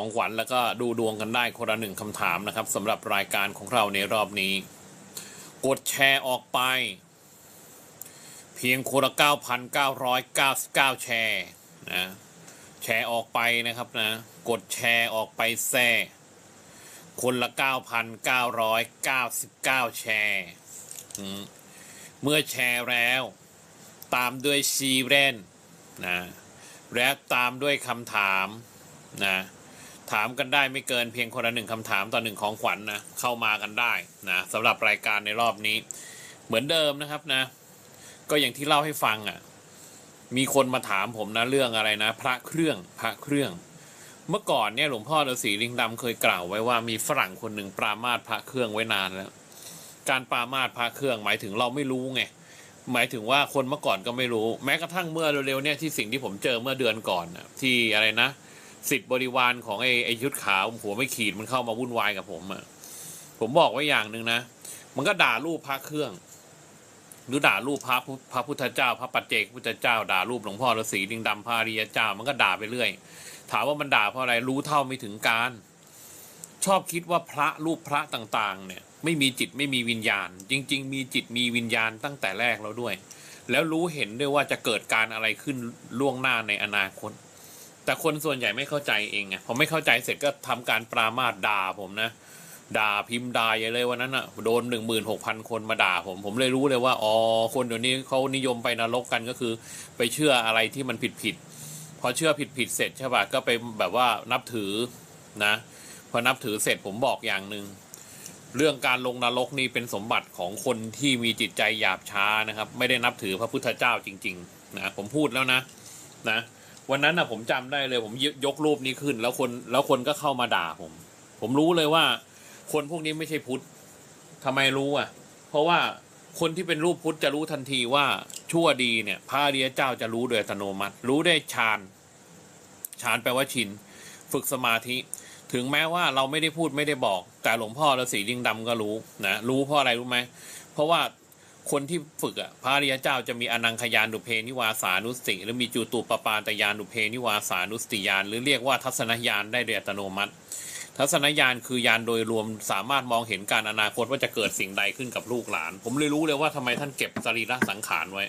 ของขวัญแล้วก็ดูดวงกันได้คนละหนึ่งคำถามนะครับสำหรับรายการของเราในรอบนี้ กดแชร์ออกไป เพียงคนละ9,999 แชร์นะแชร์ออกไปนะครับนะ กดแชร์ออกไปแซ่คนละ 9,999 แชร์อืมเมื่อแชร์แล้ว ตามด้วยชีเรนนะ และตามด้วยคำถามนะ ถามกันได้ไม่เกินเพียงคนละหนึ่งคำถามต่อหนึ่งของขวัญนนะเข้ามากันได้นะสำหรับรายการในรอบนี้ เหมือนเดิมนะครับนะ ก็อย่างที่เล่าให้ฟังอะ่ะ มีคนมาถามผมนะเรื่องอะไรนะ พระเครื่องพระเครื่อง เมื่อก่อนเนี่ยหลวงพ่อฤาษีลิงดำเคยกล่าวไว้ว่ามีฝรั่งคนหนึ่งปรามาสพระเครื่องไว้นานแล้วการปรามาสพระเครื่องหมายถึงเราไม่รู้ไงหมายถึงว่าคนเมื่อก่อนก็ไม่รู้ แม้กระทั่งเมื่อเร็วๆเนี่ยที่สิ่งที่ผมเจอเมื่อเดือนก่อนนะที่อะไรนะ สิทธิ์บริวารของไอ้ไอ้ยุทธขาวหัวไม่ขีดมันเข้ามาวุ่นวายกับผมอะผมบอกไว้อย่างหนึ่งนะ มันก็ด่ารูปพระเครื่องหรือด่ารูปพระพระพุทธเจ้า พระปัจเจกพุทธเจ้า ด่ารูปหลวงพ่อฤาษีดิงดำพระริยเจ้า มันก็ด่าไปเรื่อย ถามว่ามันด่าเพราะอะไรรู้เท่าไม่ถึงการ ชอบคิดว่าพระรูปพระต่างๆ เนี่ย ไม่มีจิตไม่มีวิญญาณ จริง ๆ มีจิตมีวิญญาณตั้งแต่แรกแล้วด้วย แล้วรู้เห็นด้วยว่าจะเกิดการอะไรขึ้นล่วงหน้าในอนาคต แต่คนส่วนใหญ่ไม่เข้าใจเองไงพอไม่เข้าใจเสร็จก็ทำการปรามาสด่าผมนะด่าพิมพ์ด่าใหญ่เลยวันนั้นอะโดนหนึ่งหมื่นหกพันคนมาด่าผม ผมเลยรู้เลยว่าอ๋อคนเดี๋ยวนี้เขานิยมไปนรกกันก็คือ ไปเชื่ออะไรที่มันผิดผิดพอเชื่อผิดผิดเสร็จใช่ป่ะก็ไปแบบว่านับถือนะพอนับถือเสร็จผมบอกอย่างหนึ่งเรื่องการลงนรกนี่เป็นสมบัติของคนที่มีจิตใจหยาบช้านะครับ ไม่ได้นับถือพระพุทธเจ้าจริง ๆ นะผมพูดแล้วนะนะ วันนั้นนะผมจำได้เลย ผมยยกรูปนี้ขึ้น แล้วคนแล้วคนก็เข้ามาด่าผม ผมรู้เลยว่า คนพวกนี้ไม่ใช่พุทธทำไมรู้อะ เพราะว่าคนที่เป็นรูปพุทธจะรู้ทันทีว่าชั่วดีเนี่ยพระอริยเจ้าจะรู้โดยอัตโนมัติ รู้ได้ฌานฌานแปลว่าชิน ฝึกสมาธิ ถึงแม้ว่าเราไม่ได้พูดไม่ได้บอก แต่หลวงพ่อฤาษีลิงดำก็รู้นะรู้เพราะอะไรรู้ไหมเพราะว่า คนที่ฝึกอะพระริยเจ้าจะมีอนังคยานุเพนิวาสานุสติ หรือมีจูตุปปาตยานุเพนิวาสานุสติยาน หรือเรียกว่าทัศนญาณได้โดยอัตโนมัติ ทัศนญาณคือยานโดยรวมสามารถมองเห็นการอนาคตว่าจะเกิดสิ่งใดขึ้นกับลูกหลาน ผมเลยรู้เลยว่าทำไมท่านเก็บสรีระสังขารไว้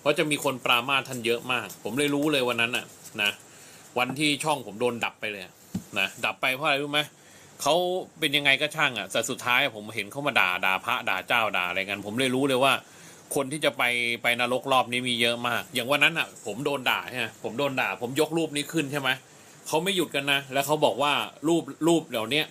เพราะจะมีคนปรามาท่านเยอะมาก ผมเลยรู้เลยวันนั้นน่ะนะวันที่ช่องผมโดนดับไปเลยนะดับไปเพราะอะไรรู้ไหม เขาเป็นยังไงก็ช่างอะแต่สุดท้ายผมเห็นเขามาด่าด่าพระด่าเจ้าด่าอะไรกัน ผมเลยรู้เลยว่า คนที่จะไปไปนรกรอบนี้มีเยอะมาก อย่างวันนั้นอะ ผมโดนด่าใช่ไหมผมโดนด่า ผมยกรูปนี้ขึ้นใช่ไหมเขาไม่หยุดกันนะแล้วเขาบอกว่ารูปรูปเหล่านี้